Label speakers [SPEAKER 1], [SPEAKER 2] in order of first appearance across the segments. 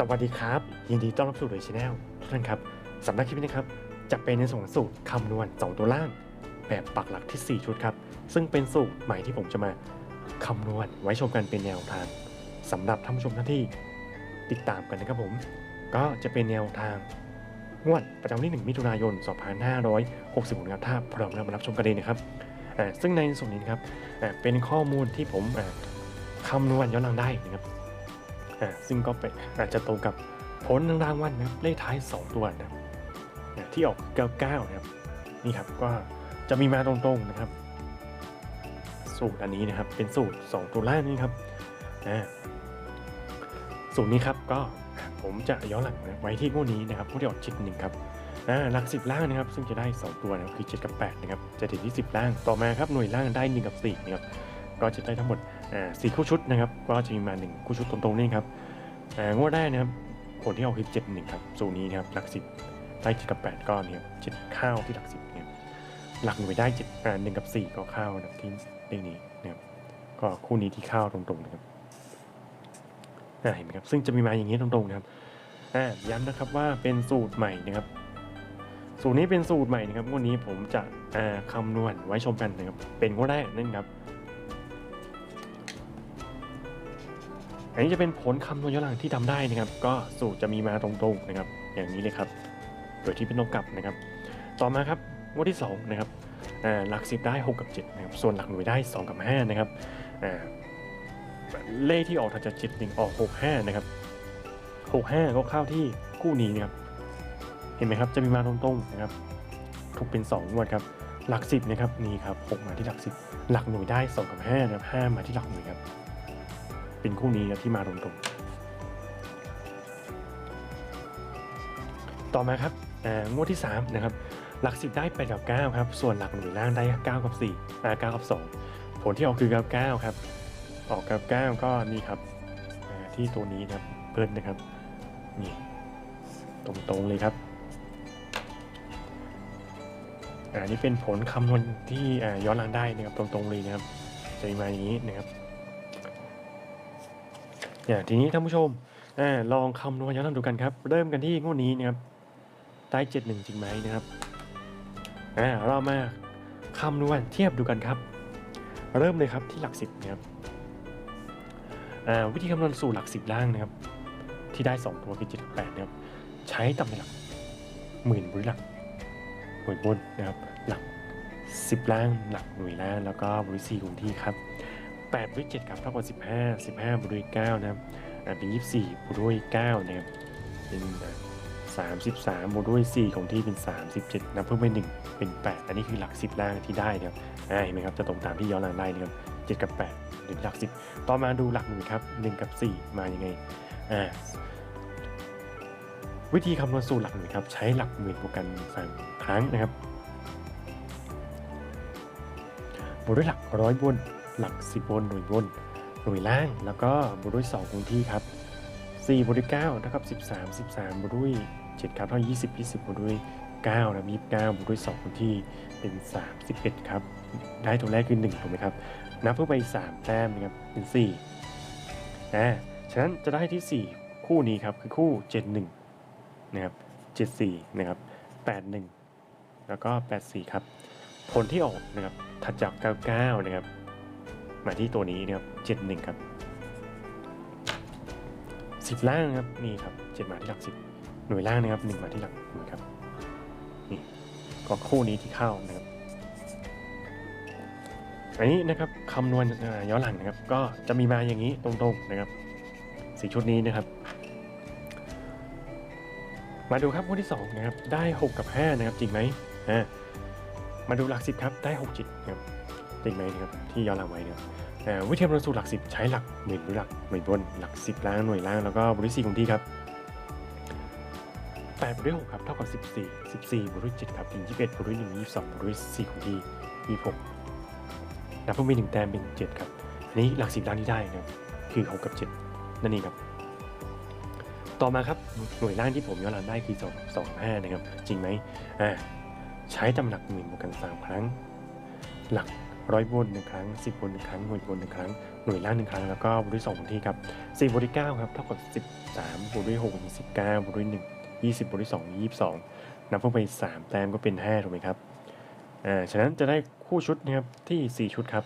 [SPEAKER 1] สวัสดีครับ ยินดีต้อนรับสู่เดอะชาแนลทุกท่านครับสำหรับคลิปนี้นะครับ จะเป็นในส่วนสูตรคำนวณ 2 ตัวล่าง แบบปักหลักที่ 4 ชุดครับ ซึ่งเป็นสูตรใหม่ที่ผมจะมาคำนวณไว้ชมกันเป็นแนวทางสำหรับท่านผู้ชมท่านที่ติดตามกันนะครับผม ก็จะเป็นแนวทางงวดประจำวันที่ 1 มิถุนายน 2566ครับถ้าพร้อมแล้วมารับชมกันเลยนะครับซึ่งในส่วนนี้นครับเป็นข้อมูลที่ผมคำนวณย้อนหลังได้นะครับ ซึ่งก็เป็นอาจจะตรงกับผลรางวัลนะครับเลขท้าย 2 ตัวนะครับอ่าที่ออก 99 นะครับ นี่ครับก็จะมีมาตรงๆนะครับ สูตรอันนี้นะครับเป็นสูตร 2 ตัวล่างนี่ครับสูตรนี้ครับก็ผมจะย้อนหลังไว้ที่งวดนี้นะครับผู้ที่ออกชิดหนึ่งครับหลักสิบล่างนะครับ ซึ่งจะได้ 2 ตัวนะครับคือ 7 กับ 8 นะครับจะถึงที่ 10 ล่างต่อมาครับหน่วยล่างได้ 1 กับ4นะครับก็จะได้ทั้งหมด สี่คู่ชุดนะครับ ก็จะมีมาหนึ่งคู่ชุดตรงๆนี่ครับงวดแรกนะครับผลที่ออกคือเจ็ดหนึ่งครับสูตรนี้นะครับหลักสิบได้เจ็ดกับแปดก้อนเนี่ยเจ็ดข้าวที่หลักสิบเนี่ยหลักหน่วยได้เจ็ดหนึ่งกับสี่ก็ข้าวนะครับที่เลขนี้นะครับก็คู่นี้ที่ข้าวตรงๆนะครับเห็นไหมครับซึ่งจะมีมาอย่างนี้ตรงๆนะครับย้ำนะครับว่าเป็นสูตรใหม่นะครับ สูตรนี้เป็นสูตรใหม่นะครับงวดนี้ผมจะอ่าคำนวณไว้ชมกันนะครับเป็นงวดแรกนั่นครับ อันนี้จะเป็นผลคำนวณย้อนหลังที่ทำได้นะครับ ก็สูตรจะมีมาตรงๆนะครับ อย่างนี้เลยครับ โดยที่เป็นต้องกลับนะครับ ต่อมาครับงวดที่2นะครับหลัก 10 ได้ 6 กับ7นะครับ ส่วนหลักหน่วยได้ 2 กับ 5 นะครับอ่าเลขที่ออกถัดจาก7 1ออก 6 5 นะครับ 6 5 ก็เข้าที่คู่นี้นะครับ เห็นไหมครับ จะมีมาตรงๆนะครับ ถูกเป็น2งวดครับ หลัก 10 นะครับ นี่ครับ 6 มาที่หลัก 10 หลักหน่วยได้ 2 กับ5นะครับ 5 มาที่หลักหน่วยครับ เป็นคู่นี้ครับที่มาตรงๆ ต่อมาครับงวดที่ 3 นะครับ หลัก 10 ได้8กับ9ครับ ส่วนหลักหน่วยล่างได้ 9 กับ4อ่า9กับ 2 ผลที่ออกคือ99ครับ ออกกับ 9 ก็นี่ครับที่ตัวนี้นะครับเพิ่นนะครับนี่ตรงๆเลยครับอ่านี่เป็นผลคำนวณที่ย้อนหลังได้นะครับตรงๆเลยนะครับจะมีมาอย่างนี้นะครับ อย่างทีนี้ท่านผู้ชมอลองคำนวณย้อนหลังดูกันครับ เริ่มกันที่งวดนี้นะครับได้เจ็ดหนึ่งจริงไหมนะครับเรามาคำนวณเทียบดูกันครับ เริ่มเลยครับที่หลักสิบนะครับวิธีคำนวณสูตรหลักสิบล่างนะครับ ที่ได้สองตัวคือเจ็ดแปดนะครับ ใช้ตำแหน่งหลักหมื่นบริหลักหน่วยบนนะครับ หลักสิบล่างหลักหน่วยล่างแล้วก็บริสี่คงที่ครับ 8บวก7ครับเท่ากับ15 15บวกด้วย9นะครับอ่าเป็น24บวกด้วย9นะครับเป็น33บวกด้วย 4 ของที่เป็น 37นับเพิ่มไป1เป็น 8 อันนี้คือหลัก 10 ล่างที่ได้นะครับเห็นไหมครับจะตรงตามที่ย้อนหลังได้นะครับ7กับ 8 หรือหลัก 10 ต่อมาดูหลักหน่วยครับ 1 กับ 4 มายังไงอ่าวิธีคำนวณสูตรหลักหน่วยครับ ใช้หลักหมื่นบวกกัน3ครั้งนะครับบวกด้วยหลักร้อยบน หลัก 10 บนหน่วยบนหน่วยล่าง แล้วก็บวกด้วย2คงที่ครับ4บวกด้วย9เท่ากับ 13 13บวกด้วย7ครับเท่า20 20บวกด้วย9นะ29บวกด้วย2คงที่เป็น 31 ครับ ได้ตัวแรกคือ1ถูกไหมครับ นับเพิ่มไป 3 แต้มนะครับ เป็น4อ่าฉะนั้นจะได้ที่ 4 คู่นี้ครับ คือคู่ 71 นะครับ 74 นะครับ 81 แล้วก็ 84 ครับ ผลที่ออกนะครับ ถัดจาก 99 นะครับ มาที่ตัวนี้นะครับ71ครับ10ล่างครับนี่ครับ7มาที่หลัก10หน่วยล่างนะครับ1มาที่หลักหน่วยครับนี่ก็คู่นี้ที่เข้านะครับอันนี้นะครับคำนวณย้อนหลังนะครับ ก็จะมีมาอย่างนี้ตรงๆนะครับสีชุดนี้นะครับ มาดูครับคู่ที่สองนะครับได้ 6 กับ 5 นะครับจริงไหมอ่ามาดูหลักสิบครับได้6จิตครับ จริงไหมนะครับที่ย้อนหลังไว้นะครับอ่วิธีคำนวณสูตรหลักสิบใช้หลักหมื่นหรือหลักหน่วยบนหลักสิบล่างหน่วยล่างแล้วก็บริสีของที่ครับแปดบวกด้วยหกครับเท่ากับสิบสี่สิบสี่บวกด้วยเจ็ดครับเป็นยี่สิบเอ็ดบวกด้วยหนึ่งยี่สิบสองบวกด้วยสี่ของที่ยี่สิบหกนับเพิ่มไปหนึ่งแต้มเป็นเจ็ดครับ อันนี้หลักสิบล่างที่ได้นะครับคือหกกับเจ็ดนั่นเองครับ ต่อมาครับหน่วยล่างที่ผมย้อนหลังได้คือ 2 2 5 นะครับ จริงไหมอ่าใช้ตำหนักหมื่นบวกกัน 3 ครั้ง หลัก ร้อยบนหนึ่งครั้งสิบบนหนึ่งครั้งหน่วยบนหนึ่งครั้งหน่วยล่างหนึ่งครั้งแล้วก็บวกด้วยสองที่ครับสี่บวกด้วยเก้าครับเท่ากับสิบสามบวกด้วยหกเป็นสิบเก้าบวกด้วยหนึ่งยี่สิบบวกด้วยสองยี่สิบสองนับเพิ่มไปสามแต้มก็เป็นห้าถูกไหมครับอ่าฉะนั้นจะได้คู่ชุดนะครับที่สี่ชุดครับ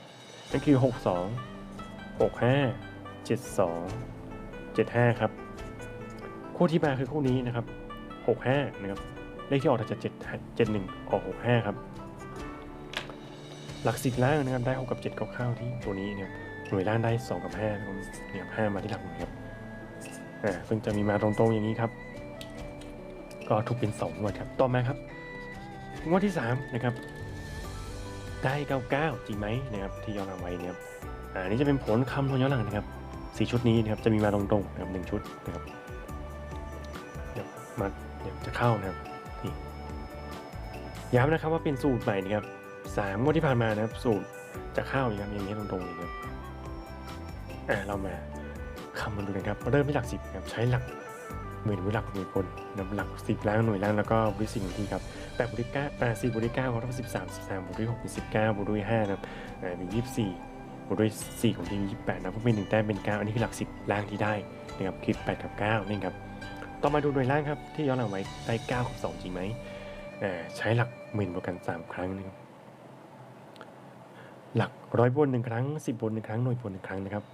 [SPEAKER 1] นั่นคือหกสองหกห้าเจ็ดสองเจ็ดห้าครับคู่ที่มาคือคู่นี้นะครับหกห้านะครับเลขที่ออกจะเจ็ดเจ็ดหนึ่งออกหกห้าครับ หลักสิบล่างนะครับได้หกกับเจ็ดก็เข้าที่ตัวนี้เนี่ยหน่วยล่างได้สองกับห้านะครับเนี่ยห้ามาที่หลักหน่วยครับอ่าซึ่งจะมีมาตรงๆอย่างนี้ครับ ก็ถูกเป็นสองงวดครับต่อมาครับงวดที่สามนะครับได้เก้าเก้าจริงไหมนะครับที่ย้อนหลังไว้นะครับอ่านี่จะเป็นผลคำนวณย้อนหลังนะครับสี่ชุดนี้นะครับจะมีมาตรงๆนะครับหนึ่งชุดนะครับเดี๋ยวมาเดี๋ยวจะเข้านะครับนี่ย้ำนะครับว่าเป็นสูตรใหม่นะครับ สามงวดที่ผ่านมานะครับ สูตรจะเข้าอย่างนี้ตรงๆเลยนะครับอ่าเรามาคำนวณดูกันครับ เริ่มที่หลักสิบนะครับใช้หลักหมื่นหรือหลักหน่วยคนนะครับหลักสิบล้างหน่วยล้างแล้วก็บริสิงที่ครับแปดบริก้าอ่าสี่บริก้าเขาเท่ากับสิบสามสิบสามบริหกเป็นสิบเก้าบริห้านะครับอ่ามียี่สิบสี่บวกด้วย4ของทีม28นะเพราะเป็นหนึ่งแต้มเป็น 9 อันนี้คือหลัก 10 ล่างที่ได้นะครับคลิป8กับ9นี่ครับ ต่อมาดูหน่วยล่างครับ ที่ย้อนหลังไว้ได้9กับ2จริงไหมอ่าใช้หลักหมื่นบวกกัน 3 ครั้งนะครับ หลักร้อยบนหนึ่งครั้ง 10 บนหนึ่งครั้งหน่วยบนหนึ่งครั้งนะครับ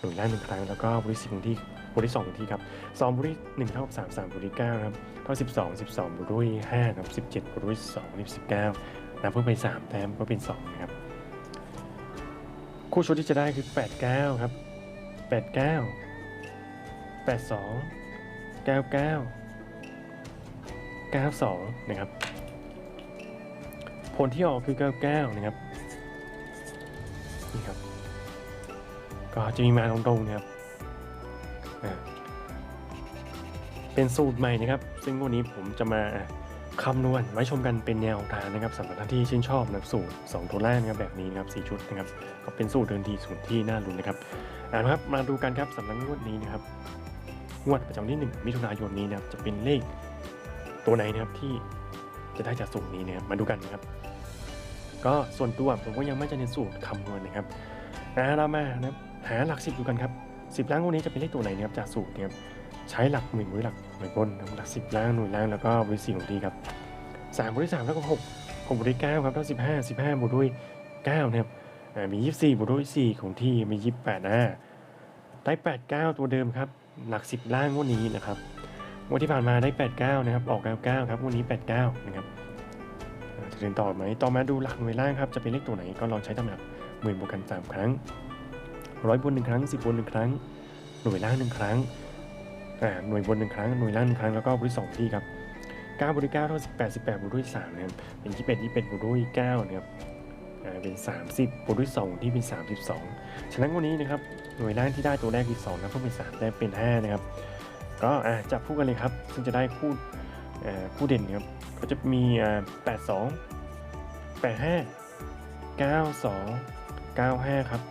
[SPEAKER 1] หน่วยล่างหนึ่งครั้งแล้วก็บริสิบของที่บริสององที่ครับสองบริหนึ่งเท่ากับสามสามบริเก้าครับเท่าสิบสองสิบสองบริห้าครับสิบเจ็ดบริด้วยสองสิบเก้านับเพิ่มไปสามแต้มก็เป็นสองนะครับคู่ชุดที่จะได้คือ89ครับ89 82 99 92นะครับผลที่ออกคือ99นะครับ นี่ครับ ก็จะมีมาตรงๆนะครับเป็นสูตรใหม่นะครับ ซึ่งวันนี้ผมจะมาคำนวณไว้ชมกันเป็นแนวทางนะครับสำหรับท่านที่ชื่นชอบนะสูตร2ตัวแรกนะครับแบบนี้นะครับ4ชุดนะครับก็เป็นสูตรเดินดีสูตรที่น่าลุ้นนะครับเอานะครับมาดูกันครับสำหรับงวดนี้นะครับงวดประจำวันที่ 1 มิถุนายนนี้นะครับจะเป็นเลขตัวไหนนะครับที่จะได้จากสูตรนี้นะครับมาดูกันนะครับ ก็ส่วนตัวผมก็ยังไม่จะเน้นสูตรคำนวณนะครับอ่าเรามานะหาหลักสิบดูกันครับสิบล้านงวดนี้จะเป็นเลขตัวไหนนะครับจากสูตรนะครับใช้หลักหมื่นหรือหลักหน่วยบนหลักสิบล้านหน่วยล่างแล้วก็บริสี่ของทีครับสามบริสามแล้วก็หกหกบริเก้าครับเท่าสิบห้าสิบห้าบวกด้วยเก้านะครับอ่ามี24บวกด้วย4ของที่มี28นะได้89ตัวเดิมครับหลัก10ล่างงวดนี้นะครับงวดที่ผ่านมาได้89นะครับออก99ครับงวดนี้89นะครับ จะเดินต่อไหมต่อมาดูหลักหน่วยล่างครับ จะเป็นเลขตัวไหนก็ลองใช้ตำแหน่งหมื่นบวกกัน 3 ครั้งร้อยบนหนึ่งครั้ง10บนหนึ่งครั้ง หน่วยล่างหนึ่งครั้งหน่วยบนหนึ่งครั้ง หน่วยล่างหนึ่งครั้ง แล้วก็บริสองที่ครับ9บริ9เท่า18 18บวกด้วย3นะครับเป็น21 21บวกด้วย9นะครับเป็น30บวกด้วย2ที่เป็น32ฉะนั้นวันนี้นะครับ หน่วยล่างที่ได้ตัวแรกคือ2นะเพิ่มเป็น3ได้เป็น5นะครับ ก็จับคู่กันเลยครับ ซึ่งจะได้คู่ คู่เด่นครับก็จะมีอ่า82 85 92 95 ครับ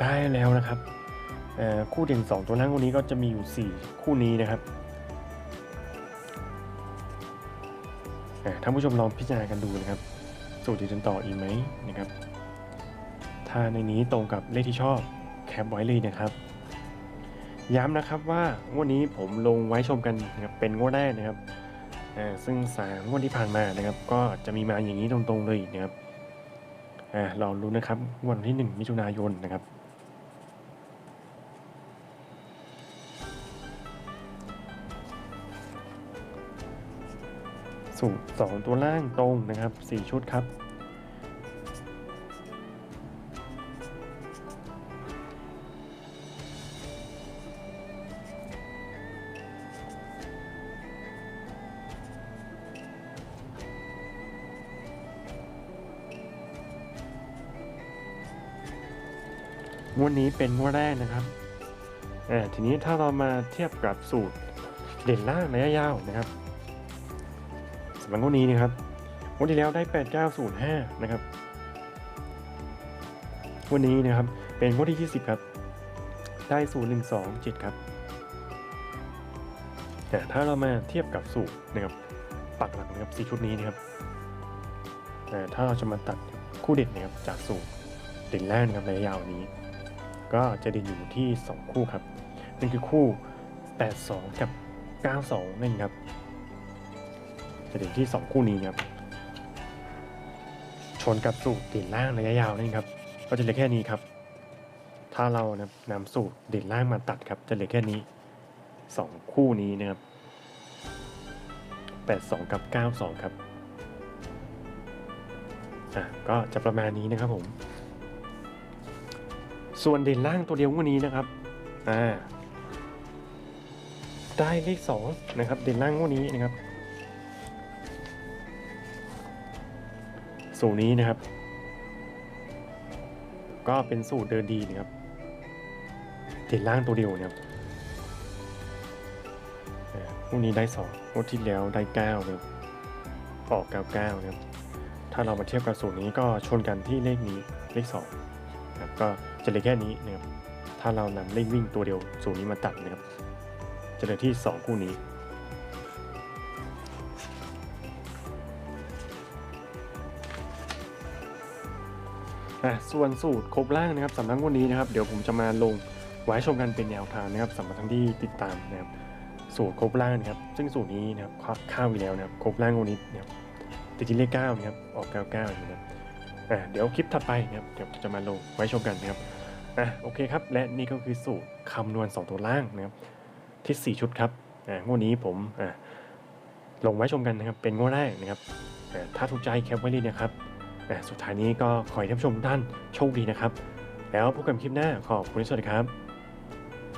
[SPEAKER 1] ได้แล้วนะครับคู่เด่น 2 ตัวล่างวันนี้ก็จะมีอยู่ 4 คู่นี้นะครับท่านผู้ชมลองพิจารณากันดูนะครับ สูตรที่จะต่ออีกไหมนะครับ ถ้าในนี้ตรงกับเลขที่ชอบแคปไว้เลยนะครับ ย้ำนะครับว่างวดนี้ผมลงไว้ชมกันนะครับเป็นงวดแรกนะครับอ่าซึ่งสามงวดที่ผ่านมานะครับ ก็จะมีมาอย่างนี้ตรงๆเลยนะครับอ่าลองรู้นะครับวันที่1มิถุนายนนะครับสูตรสองตัวล่างตรงนะครับสี่ชุดครับ งวดนี้เป็นงวดแรกนะครับอ่าทีนี้ถ้าเรามาเทียบกับสูตรเด่นล่างระยะยาวนะครับสำหรับงวดนี้นะครับงวดที่แล้วได้ 8905 นะครับงวันนี้นะครับเป็นงวดที่ 20 ครับ ได้ 0127 ครับแต่ถ้าเรามาเทียบกับสูตรนะครับปักหลักนะครับสีชุดนี้นะครับอ่ถ้าเราจะมาตัดคู่เด่นนะครับจากสูตรเด่นแรกนะครับระยะยาวนี้ ก็จะเด่นอยู่ที่ 2 คู่ครับนั่นคือคู่ 82 กับ 92 นั่นครับ จะเด่นที่ 2 คู่นี้ครับ ชนกับสูตรเด่นล่างระยะยาวนั่นครับ ก็จะเหลือแค่นี้ครับ ถ้าเรานะนำสูตรเด่นล่างมาตัดครับ จะเหลือแค่นี้ 2 คู่นี้นะครับ82 กับ 92 ครับ อะ ก็จะประมาณนี้นะครับผม ส่วนเด่นล่างตัวเดียววันนี้นะครับอ่าได้เลขสองนะครับ เด่นล่างวันนี้นะครับสูตรนี้นะครับ ก็เป็นสูตรเดินดีนะครับเด่นล่างตัวเดียวนะครับอ่าวันนี้ได้สองงวดที่แล้วได้เก้านะครับออกเก้าเก้านะครับถ้าเรามาเทียบกับสูตรนี้ก็ชนกันที่เลขนี้เลขสองนะครับก็ จะเหลือแค่นี้นะครับ ถ้าเรานำเลขวิ่งตัวเดียวสูตรนี้มาตัดนะครับ จะเหลือที่ 2 คู่นี้อะส่วนสูตรครบล่างนะครับสำนักวันนี้นะครับ เดี๋ยวผมจะมาลงไว้ชมกันเป็นแนวทางนะครับสำหรับท่านที่ติดตามนะครับสูตรครบล่างนะครับ ซึ่งสูตรนี้นะครับข้าวอีกแล้วนะครับครบล่างวันนี้นะครับติดที่เลขเก้านะครับออกเก้าเก้าอยู่นะครับอะเดี๋ยวคลิปถัดไปนะครับเดี๋ยวจะมาลงไว้ชมกันนะครับ อะโอเคครับ และนี่ก็คือสูตรคำนวณ 2 ตัวล่างนะครับที่4ชุดครับอ่างวดนี้ผมอ่าลงไว้ชมกันนะครับเป็นงวดแรกนะครับอ่าถ้าถูกใจแคปไว้เลยนะครับอ่าสุดท้ายนี้ก็ขอให้ท่านผู้ชมทุกท่านโชคดีนะครับ แล้วพบกันคลิปหน้าขอบคุณที่สวัสดีครับ